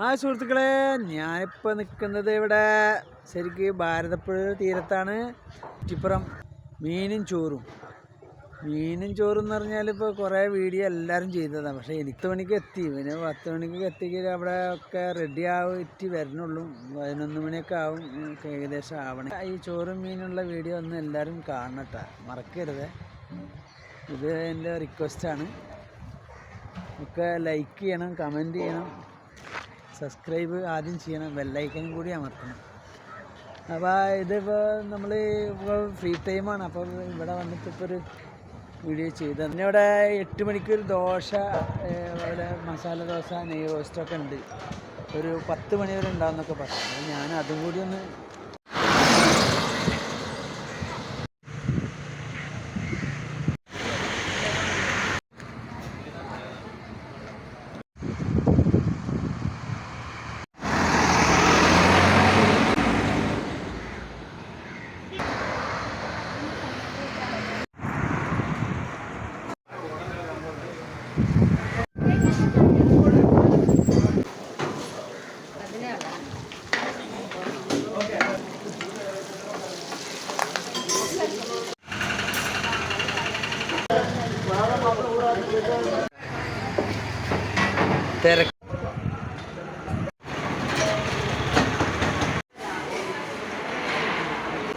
ആ സുഹൃത്തുക്കളെ ഞാനിപ്പോൾ നിൽക്കുന്നത് ഇവിടെ ശരിക്ക് ഭാരതപ്പുഴ തീരത്താണ്. ചുറ്റിപ്പുറം മീനും ചോറും. മീനും ചോറും എന്ന് പറഞ്ഞാൽ ഇപ്പോൾ കുറേ വീഡിയോ എല്ലാവരും ചെയ്തതാണ് പക്ഷേ എനിക്ക് മണിക്ക് എത്തി. പിന്നെ പത്ത് മണിക്ക് എത്തിക്കൽ അവിടെ ഒക്കെ റെഡി ആയിട്ട് വരണുള്ളൂ. പതിനൊന്ന് മണിയൊക്കെ ആവും. ഏകദേശം ആവണേ. ഈ ചോറും മീനുള്ള വീഡിയോ ഒന്ന് എല്ലാവരും കാണട്ടെ. മറക്കരുത്. ഇത് എന്റെ റിക്വസ്റ്റാണ് ഒക്കെ ലൈക്ക് ചെയ്യണം കമന്റ് ചെയ്യണം. സബ്സ്ക്രൈബ് ആദ്യം ചെയ്യണം ബെല്ലൈക്കനും കൂടി അമർത്തണം. അപ്പോൾ ഇതിപ്പോൾ നമ്മൾ ഇപ്പോൾ ഫ്രീ ടൈമാണ് അപ്പോൾ ഇവിടെ വന്നിട്ട് ഇപ്പോൾ ഒരു വീഡിയോ ചെയ്ത് പിന്നെ ഇവിടെ എട്ട് മണിക്കൊരു ദോശ ഏഹ്, ഇവിടെ മസാല ദോശ നെയ് റോസ്റ്റൊക്കെ ഉണ്ട്. ഒരു പത്ത് മണി വരെ ഉണ്ടാവുമെന്നൊക്കെ പറഞ്ഞു. ഞാൻ അതും കൂടി ഒന്ന് തിരക്ക്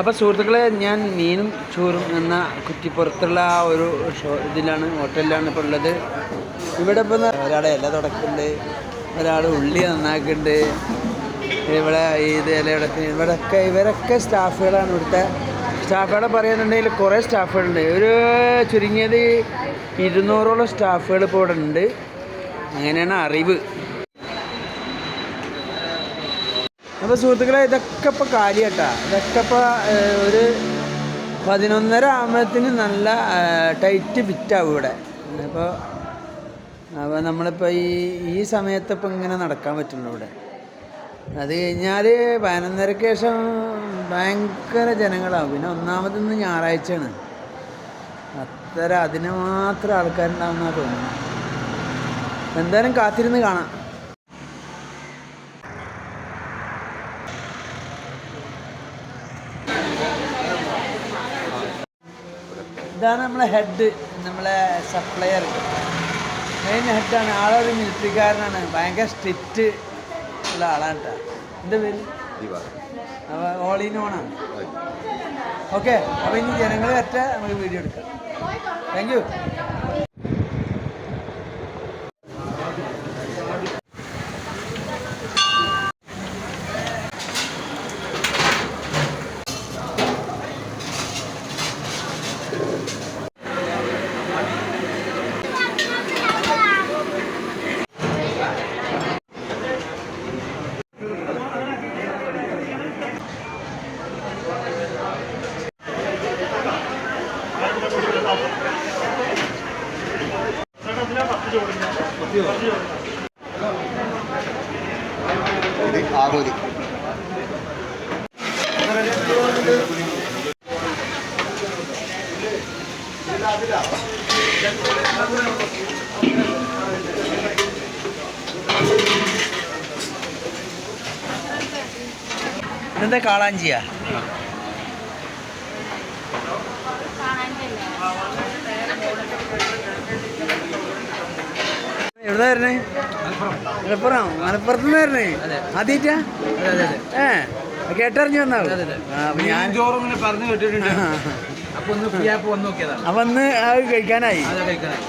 അപ്പോൾ സുഹൃത്തുക്കളെ ഞാൻ മീനും ചോറും എന്ന കുറ്റിപ്പുറത്തുള്ള ആ ഒരു ഷോ ഇതിലാണ് ഹോട്ടലിലാണ് ഇപ്പോൾ ഉള്ളത്. ഇവിടെ ഇപ്പം ഒരാളെ ഇല തുടക്കുന്നുണ്ട് ഒരാൾ ഉള്ളി നന്നാക്കുന്നുണ്ട്. ഇവിടെ ഇത് ഇലയുടെ ഇവിടെയൊക്കെ ഇവരൊക്കെ സ്റ്റാഫുകളാണ് ഇവിടുത്തെ. സ്റ്റാഫുകളെ പറയുന്നുണ്ടെങ്കിൽ കുറേ സ്റ്റാഫുകളുണ്ട്. ഒരു ചുരുങ്ങിയത് ഇരുന്നൂറോളം സ്റ്റാഫുകൾ ഇപ്പോൾ ഇവിടെ ഉണ്ട്. അങ്ങനെയാണ് അറിവ്. അപ്പോൾ സുഹൃത്തുക്കളെ ഇതൊക്കെ ഇപ്പോൾ കാര്യമായിട്ടാ ഇതൊക്കെ ഇപ്പോൾ ഒരു പതിനൊന്നര ആകുമ്പോഴത്തിന് നല്ല ടൈറ്റ് ഫിറ്റാവും ഇവിടെ. അപ്പോൾ അപ്പോൾ നമ്മളിപ്പോൾ ഈ ഈ സമയത്ത് ഇപ്പോൾ ഇങ്ങനെ നടക്കാൻ പറ്റുള്ളൂ ഇവിടെ. അത് കഴിഞ്ഞാൽ പതിനൊന്നരക്ക് ശേഷം ഭയങ്കര ജനങ്ങളാവും. പിന്നെ ഒന്നാമതൊന്ന് ഞായറാഴ്ചയാണ്. അത്ര അതിന് മാത്രം ആൾക്കാരുണ്ടാവുന്ന തോന്നുന്നു എന്തായാലും കാത്തിരുന്ന് കാണാം. ഇതാണ് നമ്മളെ ഹെഡ് നമ്മളെ സപ്ലയർ മെയിൻ ഹെഡാണ് ആളൊരു മിലിറ്ററിക്കാരനാണ് ഭയങ്കര സ്ട്രിക്റ്റ് ഉള്ള ആളാണ് കേട്ടോ എന്താ പേര്? ഓൾ ഇൻ ഓണാണ് ഓക്കെ അപ്പോൾ ഇനി ജനങ്ങൾ പറ്റ നമുക്ക് വീഡിയോ എടുക്കാം. താങ്ക് യു ഇത് ആകോലി ഇതെന്താ കാളാഞ്ചിയാ? എവിടെ വരണേ? മലപ്പുറം. മലപ്പുറത്ത് നിന്ന് വരണേ ആദ്യമായിട്ടാ ഏ കേട്ടറിഞ്ഞു അപ്പൊ ഞാൻ ചോറും പറഞ്ഞു കേട്ടിട്ടുണ്ട്. അപ്പൊ ഒന്ന് അത് കഴിക്കാനായി.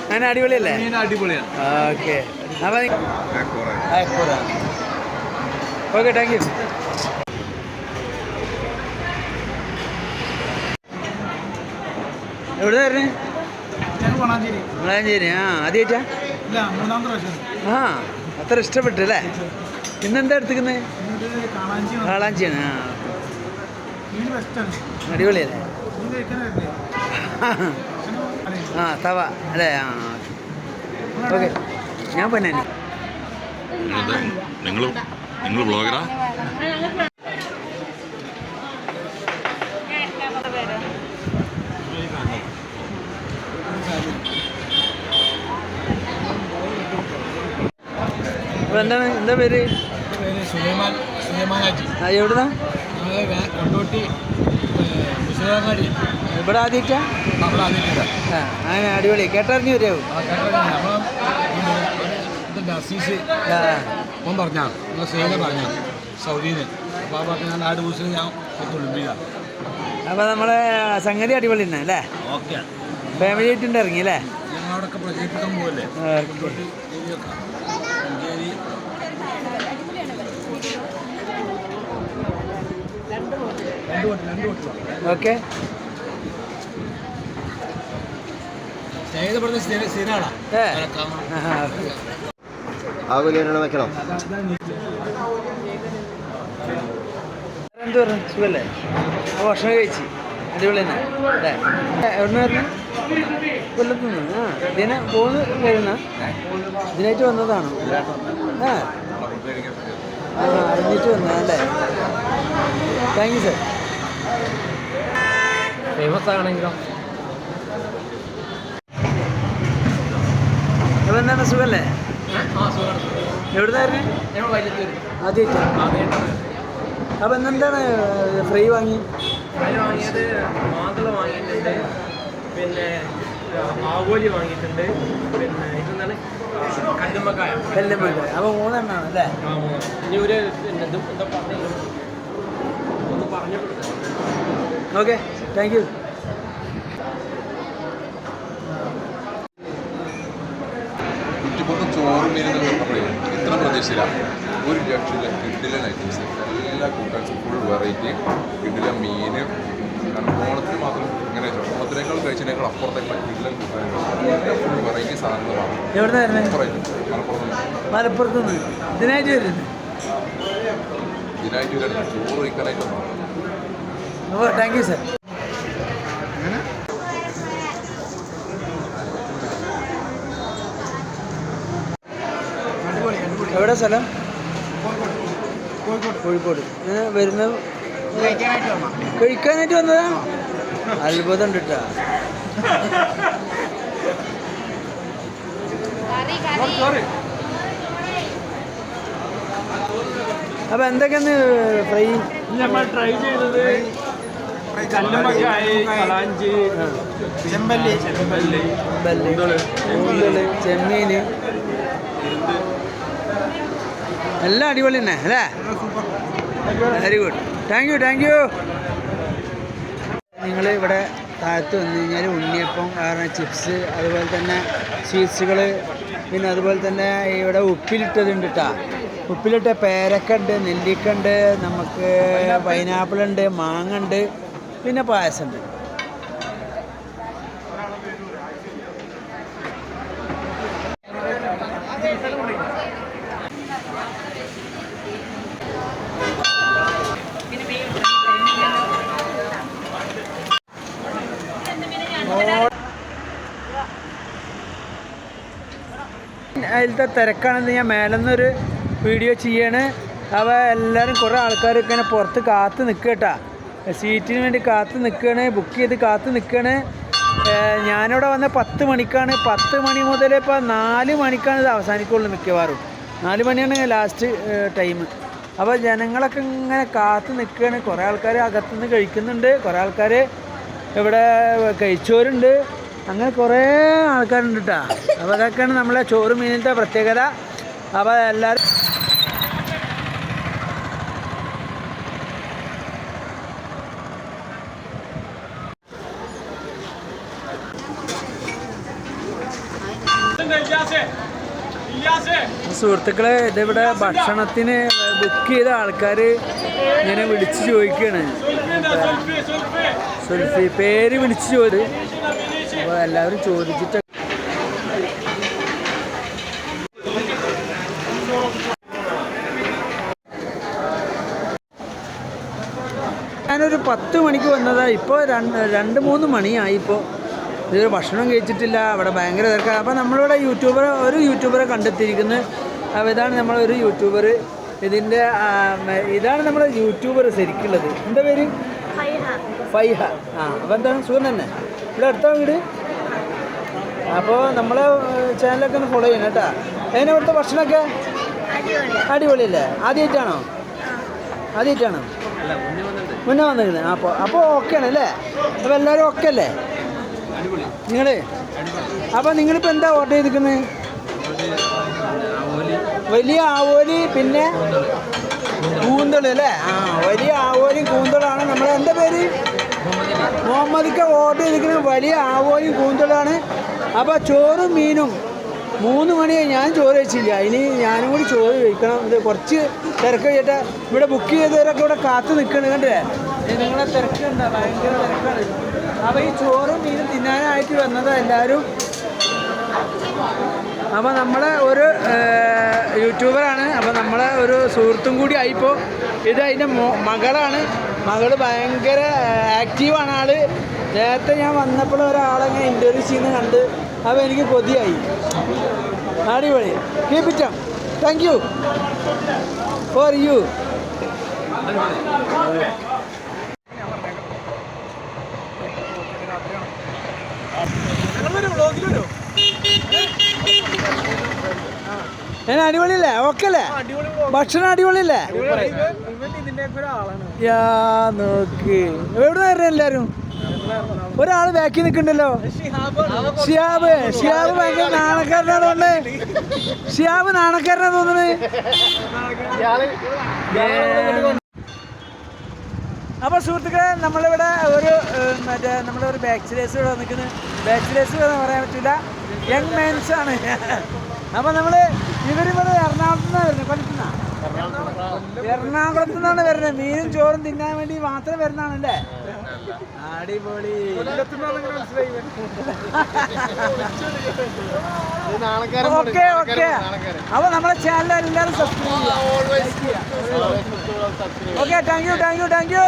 അങ്ങനെ അടിപൊളിയല്ലേ? ഓക്കെ. അപ്പൊ ഓക്കെ താങ്ക് യു എവിടെ വരണേ? ഞാൻ വളാഞ്ചേരി ആ ആദ്യമായിട്ടാ ആ അത്ര ഇഷ്ടപ്പെട്ടു അല്ലേ ഇന്നെന്താ എടുത്തിരിക്കുന്നത് കാളാഞ്ചിയാണ് ആ. അടിപൊളിയല്ലേ? ആ തവ അല്ലേ? ആ ഓക്കെ. ഞാൻ പൊന്നാനി നിങ്ങൾ നിങ്ങൾ ബ്ലോഗറാ? അപ്പോൾ എന്താണ് എന്താ പേര്? സുലൈമാൻ സുലൈമാൻ ആ എവിടുന്നാ? കൊണ്ടോട്ടി ഇവിടെ ആദ്യമായിട്ടാ ആ അങ്ങനെ അടിപൊളി. കേട്ടറിഞ്ഞു ഇതുണ്ട് അസീസ്. ഓൻ പറഞ്ഞാ നിങ്ങൾ സ്നേഹിതം പറഞ്ഞാ സൗദിയിൽ നിന്ന് അപ്പോൾ ആ പറഞ്ഞ ഞാൻ ആ ദിവസം ഞാൻ തുളുമ്പിയതാണ് അപ്പോൾ നമ്മളെ സംഗതി അടിപൊളി തന്നെ അല്ലേ? ഓക്കെ ഫാമിലി ആയിട്ടുണ്ട് ഇറങ്ങി അല്ലേ? ഞങ്ങളവിടെയൊക്കെ പ്രചരിപ്പിക്കാൻ പോകല്ലേ കൊണ്ടോട്ടി ഏരിയൊക്കെ മഞ്ചേരി രണ്ട് വട്ടി രണ്ട് വട്ടി ഓക്കെ സ്നേഹിത പറഞ്ഞ സ്ഥിര സ്ഥിരമാണോ ഏ കാണാം ആഹാ, ഓക്കെ. ആകുലിയാണ് വെക്കണം എന്ത് പറഞ്ഞു സുഖല്ലേ ഭക്ഷണം കഴിച്ച് അടിപൊളി തന്നെ അല്ലേ എവിടെ നിന്ന് കൊല്ലത്തു നിന്ന് ആ ഇതിനെ പോന്ന് വരുന്ന ഇതിനായിട്ട് വന്നതാണ് ആ അറിഞ്ഞിട്ട് വന്നതല്ലേ താങ്ക് യു സാർ ഫേമസ് ആണെങ്കിലോ? എന്താണ് സുഖല്ലേ? എവിടുന്നായിരുന്നു? അപ്പൊ എന്താണ് ഫ്രൈ വാങ്ങി? വാങ്ങിയത് മാതള വാങ്ങിയിട്ടുണ്ട്. പിന്നെ ആവോലി വാങ്ങിയിട്ടുണ്ട്. പിന്നെ ഇതെന്താണ്? കല്ലുമ്മക്കായ. കല്ലുമ്പക്കായ വേണ്ട അപ്പോൾ മൂന്നെണ്ണമാണ് അല്ലേ ഇനി ഒരു പിന്നെ ഇത് എന്താ പറഞ്ഞു ഒന്ന് പറഞ്ഞു ഓക്കെ താങ്ക് യു കുറ്റിപ്പുറത്ത് ചോറും മീനും പറഞ്ഞപ്പോഴേ ഇത്ര പ്രതീക്ഷയില്ല ഒരു രക്ഷയില്ല കിഡിലൻ ഐറ്റംസ് എല്ലാ കൂട്ടാൻസും ഫുൾ വെറൈറ്റി കിഡിലെ മീൻ കാരണം ഓണത്തിന് മാത്രം ഇങ്ങനെ ഓണത്തിനേക്കാൾ കഴിച്ചതിനേക്കാൾ അപ്പുറത്തേക്കുള്ള കിഡിലൻ കൂട്ടാനുകൾ ഫുൾ വെറൈറ്റി സാധനങ്ങളാണ്. മലപ്പുറത്ത് ഇതിനായിട്ട് വരുന്നത് ഇതിനായിട്ട് വരാണ് ചോറ് കഴിക്കാനായിട്ട് ഓ താങ്ക് യു സർ എവിടെ സ്ഥലം? കോഴിക്കോട്. വരുന്നത് വരുന്ന കഴിക്കാനായിട്ട് വന്നതാ? അത്ഭുതം കിട്ടാ അപ്പൊ എന്തൊക്കെയാണ് ഫ്രൈ? നമ്മൾ ട്രൈ ചെയ്തത് ചെമ്പല്ലി. ചെമ്പല്ലി. ചെമ്മീന്. എല്ലാം അടിപൊളി തന്നെ അല്ലേ? Very good thank you thank you നിങ്ങൾ ഇവിടെ താഴത്ത് വന്നു കഴിഞ്ഞാൽ ഉണ്ണിയപ്പം കാരണം ചിപ്സ് അതുപോലെ തന്നെ സ്വീറ്റ്സുകൾ പിന്നെ അതുപോലെ തന്നെ ഇവിടെ ഉപ്പിലിട്ടതുണ്ട് കേട്ടോ ഉപ്പിലിട്ട പേരക്ക ഉണ്ട് നെല്ലിക്ക ഉണ്ട് നമുക്ക് പൈനാപ്പിൾ. ഉണ്ട് മാങ്ങ ഉണ്ട് പിന്നെ പായസം അതിലത്തെ തിരക്കാണെന്ന് ഞാൻ മേലെന്നൊരു വീഡിയോ ചെയ്യാണ്. അവ എല്ലാവരും കുറേ ആൾക്കാരൊക്കെ ഇങ്ങനെ പുറത്ത് കാത്ത് നിൽക്കുക കേട്ടാ. സീറ്റിന് വേണ്ടി കാത്ത് നിൽക്കുകയാണ് ബുക്ക് ചെയ്ത് കാത്ത് നിൽക്കുകയാണ് ഞാനിവിടെ വന്ന പത്ത് മണിക്കാണ്. പത്ത് മണി മുതൽ ഇപ്പോൾ നാല് മണിക്കാണ് ഇത് അവസാനിക്കുള്ളൂ മിക്കവാറും. നാല് മണിയാണ് ലാസ്റ്റ് ടൈം അപ്പോൾ ജനങ്ങളൊക്കെ ഇങ്ങനെ കാത്ത് നിൽക്കുകയാണ് കുറേ ആൾക്കാർ അകത്തുനിന്ന് കഴിക്കുന്നുണ്ട്. കുറേ ആൾക്കാർ ഇവിടെ കഴിച്ചവരുണ്ട് അങ്ങനെ കുറേ ആൾക്കാരുണ്ട് കേട്ടോ അപ്പോൾ അതൊക്കെയാണ് നമ്മളെ ചോറ് മീനിന്റെ പ്രത്യേകത. അപ്പോൾ എല്ലാവരും സുഹൃത്തുക്കളെ ഇതിവിടെ ഭക്ഷണത്തിന് ബുക്ക് ചെയ്ത ആൾക്കാർ ഇങ്ങനെ വിളിച്ച് ചോദിക്കുകയാണ് സുൽഫി പേര് വിളിച്ച് ചോദി അപ്പോൾ എല്ലാവരും ചോദിച്ചിട്ട് ഞാനൊരു പത്ത് മണിക്ക് വന്നതാണ് ഇപ്പോൾ രണ്ട് രണ്ട് മൂന്ന് മണിയായി ഇപ്പോൾ ഇതൊരു ഭക്ഷണം കഴിച്ചിട്ടില്ല. അവിടെ ഭയങ്കര തിരക്കാണ് അപ്പോൾ നമ്മളിവിടെ യൂട്യൂബർ ഒരു യൂട്യൂബറെ കണ്ടെത്തിയിരിക്കുന്നത് അപ്പോൾ ഇതാണ് നമ്മളൊരു യൂട്യൂബർ ഇതിന്റെ ഇതാണ് നമ്മുടെ യൂട്യൂബർ ശരിക്കുള്ളത്. എന്താ പേര്? ഫൈഹ. ആ അപ്പോൾ എന്താണ്? സുഖം തന്നെ? ഇവിടെ അടുത്ത വീട്? അപ്പോൾ നമ്മളെ ചാനലൊക്കെ ഒന്ന് ഫോളോ ചെയ്യണം കേട്ടോ. അതിന് ഇവിടുത്തെ ഭക്ഷണമൊക്കെ? അടിപൊളിയല്ലേ? ആദ്യമായിട്ടാണോ ആദ്യമായിട്ടാണോ മുന്നേ വന്നിരുന്നത് അപ്പോൾ അപ്പോൾ ഓക്കെ ആണ് അല്ലേ അപ്പോൾ എല്ലാവരും ഓക്കെ അല്ലേ? നിങ്ങൾ അപ്പോൾ നിങ്ങളിപ്പോൾ എന്താ ഓർഡർ ചെയ്തിരിക്കുന്നത് വലിയ ആവോലി പിന്നെ കൂന്തൾ അല്ലേ? ആ വലിയ ആവോലിയും കൂന്തളാണ്. നമ്മൾ എന്താ പേര്? മുഹമ്മദിക്ക. ഓർഡർ ചെയ്തിരിക്കുന്നത് വലിയ ആവോലിയും കൂന്തളാണ്. അപ്പോൾ ചോറും മീനും മൂന്ന് മണിയായി. ഞാൻ ചോറ് കഴിച്ചില്ല. ഇനി ഞാനും കൂടി ചോറ് കഴിക്കണം. ഇത് കുറച്ച് തിരക്ക് കഴിഞ്ഞിട്ട് ഇവിടെ ബുക്ക് ചെയ്തവരൊക്കെ ഇവിടെ കാത്തു നിൽക്കണം കണ്ടേ നിങ്ങളെ തിരക്കുണ്ടോ ഭയങ്കര തിരക്കാണ്. അപ്പോൾ ഈ ചോറും മീനും തിന്നാനായിട്ട് വന്നത് എല്ലാവരും അപ്പോൾ നമ്മളെ ഒരു യൂട്യൂബറാണ്. അപ്പോൾ നമ്മളെ ഒരു സുഹൃത്തും കൂടി ആയിപ്പോ. ഇത് അതിന്റെ മോ- മകളാണ്. മകൾ ഭയങ്കര ആക്റ്റീവാണ് ആൾ. നേരത്തെ ഞാൻ വന്നപ്പോൾ ഒരാളെങ്ങനെ ഇന്റർവ്യൂ ചെയ്യുന്ന കണ്ട് അപ്പോൾ എനിക്ക് കൊതിയായി. അടിപൊളി. Keep it up thank you for you ഞാൻ അടിപൊളിയല്ലേ? ഓക്കെ അല്ലേ? ഭക്ഷണം അടിപൊളിയല്ലേ? യാ നോക്ക്. എവിടെ വരണ എല്ലാരും? ഒരാൾ ബാക്കി നിൽക്കണ്ടല്ലോ ഷിയാബ് ഷിയാബ് ഭയങ്കര നാണക്കാരനാ തോന്നുന്നത്. ഷിയാബ് നാണക്കാരനാ തോന്നുന്നത്. അപ്പോൾ സുഹൃത്തുക്കളെ നമ്മളിവിടെ ഒരു മറ്റേ നമ്മുടെ ഒരു ബാച്ചിലേഴ്സ് ഇവിടെ നിൽക്കുന്നത് ബാച്ചിലേഴ്സ് എന്ന് പറയാൻ പറ്റില്ല യങ് മെൻസ് ആണ്. അപ്പോൾ നമ്മൾ ഇവരിവിടെ എറണാകുളത്ത് നിന്നാണ് വരുന്നത്. കൊല്ലത്തുനിന്നാ എറണാകുളത്ത് നിന്നാണ് വരുന്നത്. മീനും ചോറും തിന്നാൻ വേണ്ടി മാത്രം വരുന്നതാണല്ലേ? അടിപൊളി. Okay okay. അപ്പോൾ നമ്മളെ ചാനൽ എല്ലാവരും subscribe okay thank you thank you thank you